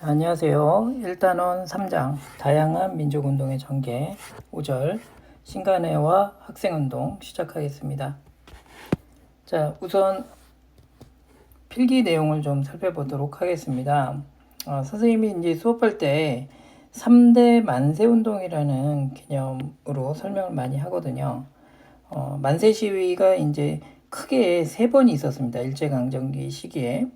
자, 안녕하세요. 일단원 3장 다양한 민족운동의 전개 5절 신간회와 학생운동 시작하겠습니다. 자, 우선 필기 내용을 좀 살펴보도록 하겠습니다. 어, 선생님이 이제 수업할 때 3대 만세운동이라는 개념으로 설명을 많이 하거든요. 어, 만세 시위가 이제 크게 세 번이 있었습니다. 일제강점기 시기에.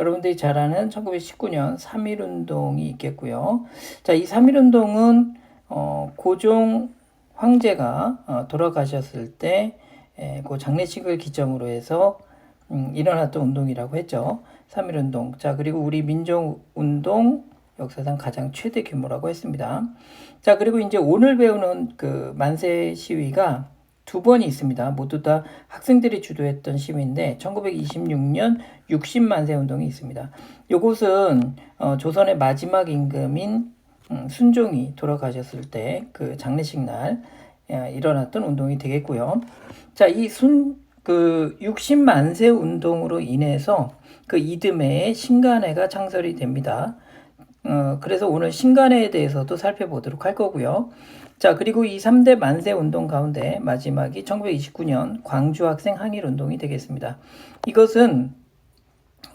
여러분들이 잘 아는 1919년 3.1운동이 있겠고요. 자, 이 3.1운동은 어, 고종 황제가 어, 돌아가셨을 때 에, 그 장례식을 기점으로 해서 음, 일어났던 운동이라고 했죠. 3.1운동. 자, 그리고 우리 민족운동 역사상 가장 최대 규모라고 했습니다. 자, 그리고 이제 오늘 배우는 그 만세 시위가 두 번이 있습니다. 모두 다 학생들이 주도했던 시위인데 1926년 60만세 운동이 있습니다. 이곳은 어, 조선의 마지막 임금인 음, 순종이 돌아가셨을 때 그 장례식 날 예, 일어났던 운동이 되겠고요. 자, 이 순 그 60만세 운동으로 인해서 그 이듬해에 신간회가 창설이 됩니다. 어, 그래서 오늘 신간회에 대해서도 살펴보도록 할 거고요. 자, 그리고 이 3대 만세 운동 가운데 마지막이 1929년 광주 학생 항일 운동이 되겠습니다. 이것은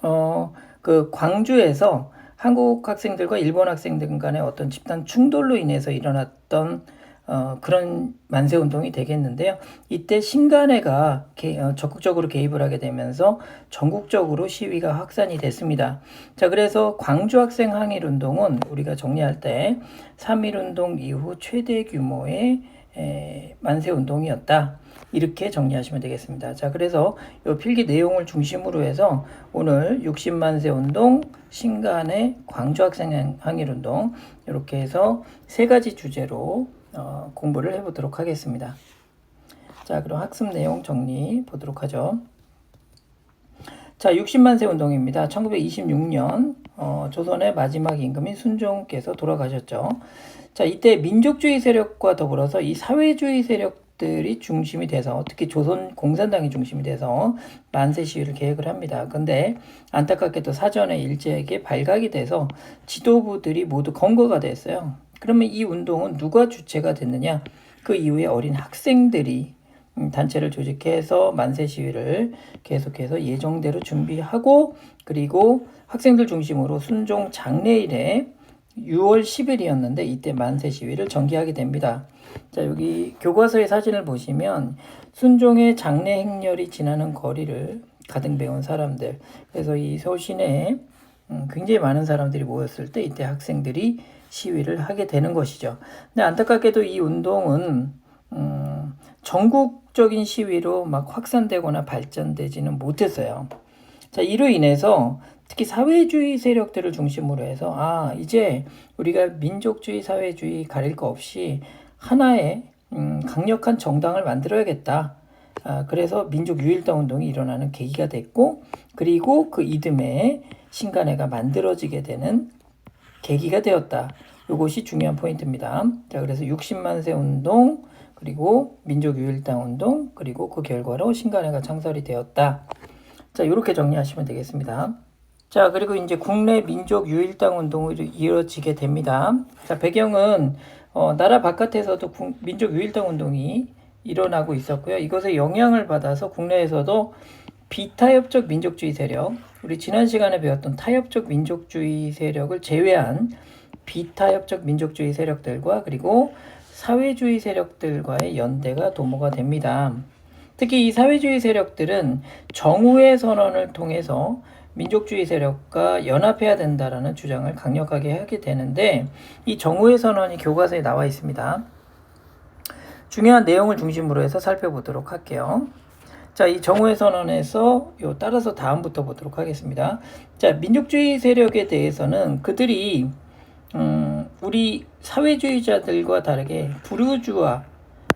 어, 그 광주에서 한국 학생들과 일본 학생들 간의 어떤 집단 충돌로 인해서 일어났던 어, 그런 만세 운동이 되겠는데요. 이때 신간회가 개, 어, 적극적으로 개입을 하게 되면서 전국적으로 시위가 확산이 됐습니다. 자, 그래서 광주 학생 항일 운동은 우리가 정리할 때3.1 운동 이후 최대 규모의 에, 만세 운동이었다. 이렇게 정리하시면 되겠습니다. 자, 그래서 이 필기 내용을 중심으로 해서 오늘 60만세 운동, 신간의 광주 학생 항일 운동 이렇게 해서 세 가지 주제로 어, 공부를 해보도록 하겠습니다. 자, 그럼 학습 내용 정리 보도록 하죠. 자, 60만 세 운동입니다. 1926년 어, 조선의 마지막 임금인 순종께서 돌아가셨죠. 자, 이때 민족주의 세력과 더불어서 이 사회주의 세력들이 중심이 돼서 특히 조선 공산당이 중심이 돼서 만세 시위를 계획을 합니다. 근데 안타깝게도 사전에 일제에게 발각이 돼서 지도부들이 모두 검거가 됐어요. 그러면 이 운동은 누가 주체가 됐느냐? 그 이후에 어린 학생들이 음, 단체를 조직해서 만세 시위를 계속해서 예정대로 준비하고 그리고 학생들 중심으로 순종 장례일에 6월 10일이었는데 이때 만세 시위를 전개하게 됩니다. 자 여기 교과서의 사진을 보시면 순종의 장례 행렬이 지나는 거리를 가득 메운 사람들 그래서 이 서울 시내에 음, 굉장히 많은 사람들이 모였을 때 이때 학생들이 시위를 하게 되는 것이죠. 근데 안타깝게도 이 운동은 음, 전국적인 시위로 막 확산되거나 발전되지는 못했어요. 자, 이로 인해서 특히 사회주의 세력들을 중심으로 해서 아, 이제 우리가 민족주의, 사회주의 가릴 거 없이 하나의 음, 강력한 정당을 만들어야겠다. 아, 그래서 민족 유일당 운동이 일어나는 계기가 됐고 그리고 그 이듬해에 신간회가 만들어지게 되는 계기가 되었다. 이것이 중요한 포인트입니다. 자, 그래서 60만세 운동, 그리고 민족유일당 운동, 그리고 그 결과로 신간회가 창설이 되었다. 자, 이렇게 정리하시면 되겠습니다. 자, 그리고 이제 국내 민족 유일당 운동이 이루어지게 됩니다. 자, 배경은 어, 나라 바깥에서도 국, 민족 유일당 운동이 일어나고 있었고요. 이것에 영향을 받아서 국내에서도 비타협적 민족주의 세력, 우리 지난 시간에 배웠던 타협적 민족주의 세력을 제외한 비타협적 민족주의 세력들과 그리고 사회주의 세력들과의 연대가 도모가 됩니다. 특히 이 사회주의 세력들은 정우의 선언을 통해서 민족주의 세력과 연합해야 된다라는 주장을 강력하게 하게 되는데 이 정우의 선언이 교과서에 나와 있습니다. 중요한 내용을 중심으로 해서 살펴보도록 할게요. 자, 이 정오의 선언에서 요 따라서 다음부터 보도록 하겠습니다. 자, 민족주의 세력에 대해서는 그들이 음, 우리 사회주의자들과 다르게 부르주아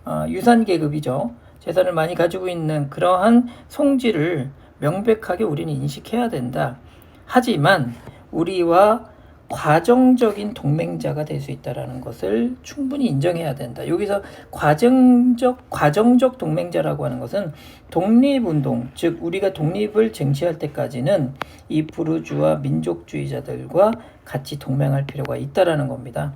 어, 유산 계급이죠. 재산을 많이 가지고 있는 그러한 송지를 명백하게 우리는 인식해야 된다. 하지만 우리와 과정적인 동맹자가 될 수 있다라는 것을 충분히 인정해야 된다. 여기서 과정적 과정적 동맹자라고 하는 것은 독립운동, 즉 우리가 독립을 쟁취할 때까지는 이 부르주아 민족주의자들과 같이 동맹할 필요가 있다라는 겁니다.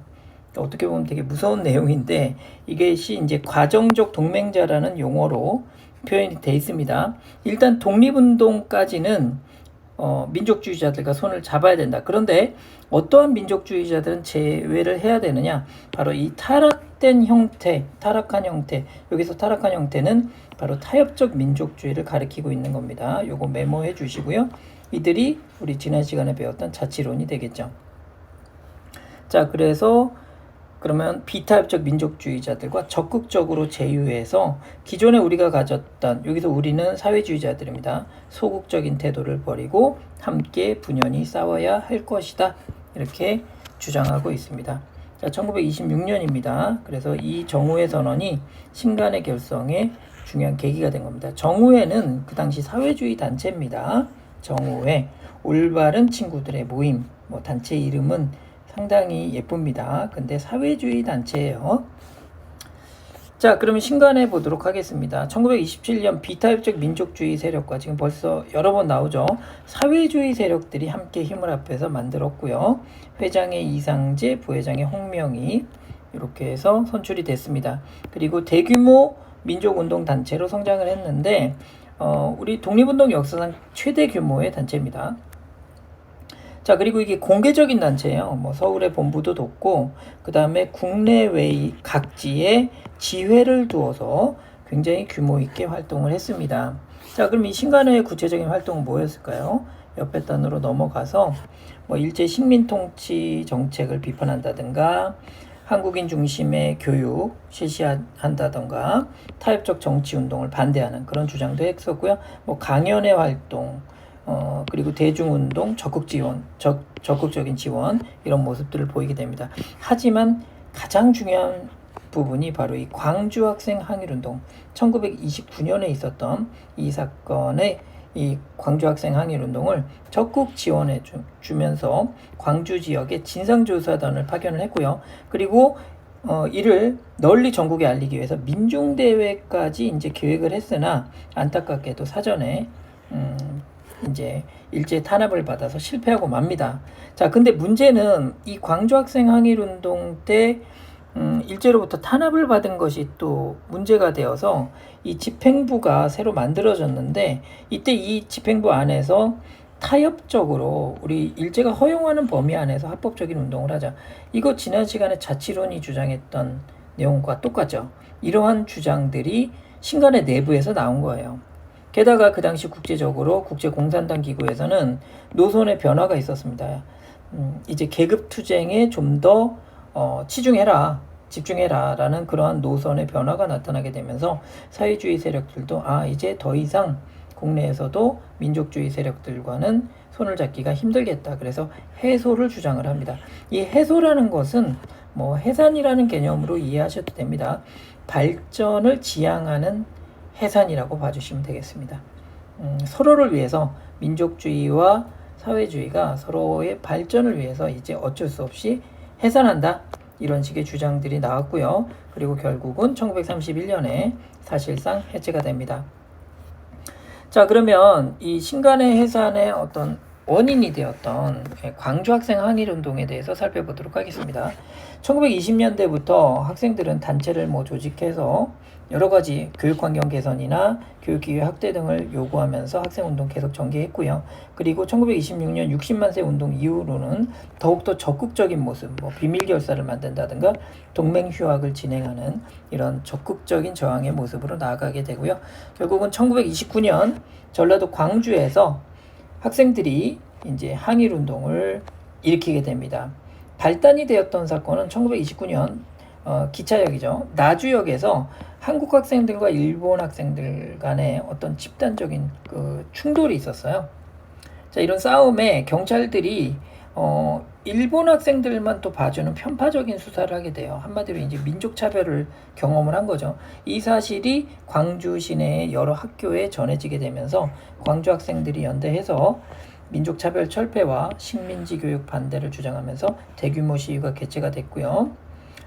어떻게 보면 되게 무서운 내용인데 이것이 이제 과정적 동맹자라는 용어로 표현이 돼 있습니다. 일단 독립운동까지는 어, 민족주의자들과 손을 잡아야 된다. 그런데 어떠한 민족주의자들은 제외를 해야 되느냐? 바로 이 타락된 형태, 타락한 형태. 여기서 타락한 형태는 바로 타협적 민족주의를 가리키고 있는 겁니다. 요거 메모해 주시고요. 이들이 우리 지난 시간에 배웠던 자치론이 되겠죠. 자, 그래서 그러면 비타협적 민족주의자들과 적극적으로 제휴해서 기존에 우리가 가졌던 여기서 우리는 사회주의자들입니다. 소극적인 태도를 버리고 함께 분연히 싸워야 할 것이다. 이렇게 주장하고 있습니다. 자, 1926년입니다. 그래서 이 정우회 선언이 신간의 결성에 중요한 계기가 된 겁니다. 정우회는 그 당시 사회주의 단체입니다. 정우회 올바른 친구들의 모임. 뭐 단체 이름은 상당히 예쁩니다. 근데 사회주의 단체예요. 자, 그러면 신간해 보도록 하겠습니다. 1927년 비타협적 민족주의 세력과 지금 벌써 여러 번 나오죠. 사회주의 세력들이 함께 힘을 합해서 만들었고요. 회장의 이상재, 부회장의 홍명희 이렇게 해서 선출이 됐습니다. 그리고 대규모 민족운동 단체로 성장을 했는데 어, 우리 독립운동 역사상 최대 규모의 단체입니다. 자, 그리고 이게 공개적인 단체예요. 뭐 서울에 본부도 뒀고 그 다음에 국내외 각지에 지회를 두어서 굉장히 규모 있게 활동을 했습니다. 자, 그럼 이 신간의 구체적인 활동은 뭐였을까요? 옆에 단으로 넘어가서 뭐 일제 식민 통치 정책을 비판한다든가 한국인 중심의 교육 실시한다던가 타협적 정치 운동을 반대하는 그런 주장도 했었고요. 뭐 강연의 활동, 어, 그리고 대중운동 적극 지원, 적, 적극적인 지원 이런 모습들을 보이게 됩니다. 하지만 가장 중요한 부분이 바로 이 광주 학생 항일운동 1929년에 있었던 이 사건의 이 광주 학생 항일운동을 적극 지원해 주, 면서 광주 지역에 진상조사단을 파견을 했고요. 그리고 어, 이를 널리 전국에 알리기 위해서 민중대회까지 이제 계획을 했으나 안타깝게도 사전에 음, 이제 일제 탄압을 받아서 실패하고 맙니다. 자, 근데 문제는 이 광주 학생 항일 운동 때 음, 일제로부터 탄압을 받은 것이 또 문제가 되어서 이 집행부가 새로 만들어졌는데 이때 이 집행부 안에서 타협적으로 우리 일제가 허용하는 범위 안에서 합법적인 운동을 하자. 이거 지난 시간에 자치론이 주장했던 내용과 똑같죠. 이러한 주장들이 신간의 내부에서 나온 거예요. 게다가 그 당시 국제적으로 국제공산당 기구에서는 노선의 변화가 있었습니다. 음, 이제 계급 투쟁에 좀더 어, 치중해라, 집중해라 라는 그러한 노선의 변화가 나타나게 되면서 사회주의 세력들도 아 이제 더 이상 국내에서도 민족주의 세력들과는 손을 잡기가 힘들겠다. 그래서 해소를 주장을 합니다. 이 해소라는 것은 뭐 해산이라는 개념으로 이해하셔도 됩니다. 발전을 지향하는 해산이라고 봐주시면 되겠습니다. 음, 서로를 위해서 민족주의와 사회주의가 서로의 발전을 위해서 이제 어쩔 수 없이 해산한다. 이런 식의 주장들이 나왔고요. 그리고 결국은 1931년에 사실상 해체가 됩니다. 자, 그러면 이 신간의 해산의 어떤 원인이 되었던 광주 학생 항일 운동에 대해서 살펴보도록 하겠습니다. 1920년대부터 학생들은 단체를 뭐 조직해서 여러 가지 교육 환경 개선이나 교육 기회 확대 등을 요구하면서 학생 운동 계속 전개했고요. 그리고 1926년 60만 세 운동 이후로는 더욱더 적극적인 모습, 뭐 비밀 결사를 만든다든가 동맹 휴학을 진행하는 이런 적극적인 저항의 모습으로 나아가게 되고요. 결국은 1929년 전라도 광주에서 학생들이 이제 항일 운동을 일으키게 됩니다. 발단이 되었던 사건은 1929년 어, 기차역이죠. 나주역에서 한국 학생들과 일본 학생들 간의 어떤 집단적인 그 충돌이 있었어요. 자, 이런 싸움에 경찰들이 어, 일본 학생들만 또 봐주는 편파적인 수사를 하게 돼요. 한마디로 이제 민족 차별을 경험을 한 거죠. 이 사실이 광주 시내의 여러 학교에 전해지게 되면서 광주 학생들이 연대해서 민족 차별 철폐와 식민지 교육 반대를 주장하면서 대규모 시위가 개최가 됐고요.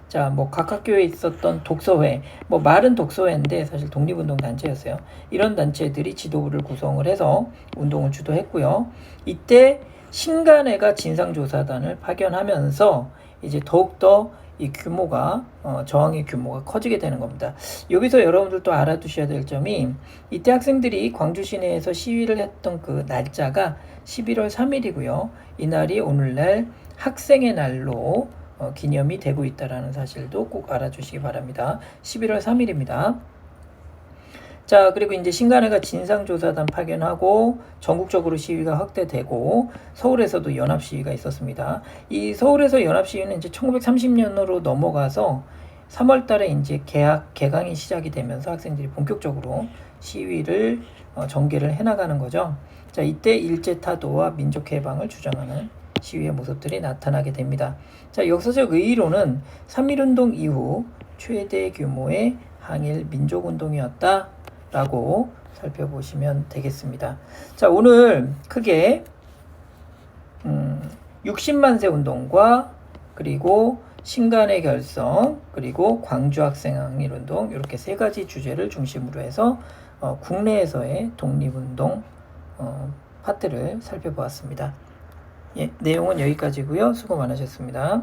자, 뭐 각 학교에 있었던 독서회, 뭐 말은 독서회인데 사실 독립운동 단체였어요. 이런 단체들이 지도부를 구성을 해서 운동을 주도했고요. 이때 신간회가 진상조사단을 파견하면서 이제 더욱더 이 규모가 어, 저항의 규모가 커지게 되는 겁니다. 여기서 여러분들 또 알아두셔야 될 점이 이때 학생들이 광주 시내에서 시위를 했던 그 날짜가 11월 3일이고요. 이날이 오늘날 학생의 날로 어, 기념이 되고 있다라는 사실도 꼭 알아주시기 바랍니다. 11월 3일입니다. 자, 그리고 이제 신간회가 진상조사단 파견하고 전국적으로 시위가 확대되고 서울에서도 연합 시위가 있었습니다. 이 서울에서 연합 시위는 이제 1930년으로 넘어가서 3월 달에 이제 개학, 개강이 시작이 되면서 학생들이 본격적으로 시위를 어, 전개를 해 나가는 거죠. 자, 이때 일제 타도와 민족 해방을 주장하는 시위의 모습들이 나타나게 됩니다. 자, 역사적 의의로는 3.1 운동 이후 최대 규모의 항일 민족운동이었다. 라고 살펴보시면 되겠습니다. 자, 오늘 크게 음, 60만 세 운동과 그리고 신간의 결성 그리고 광주 학생 항일 운동 이렇게 세 가지 주제를 중심으로 해서 어, 국내에서의 독립운동 어, 파트를 살펴보았습니다. 예, 내용은 여기까지고요. 수고 많으셨습니다.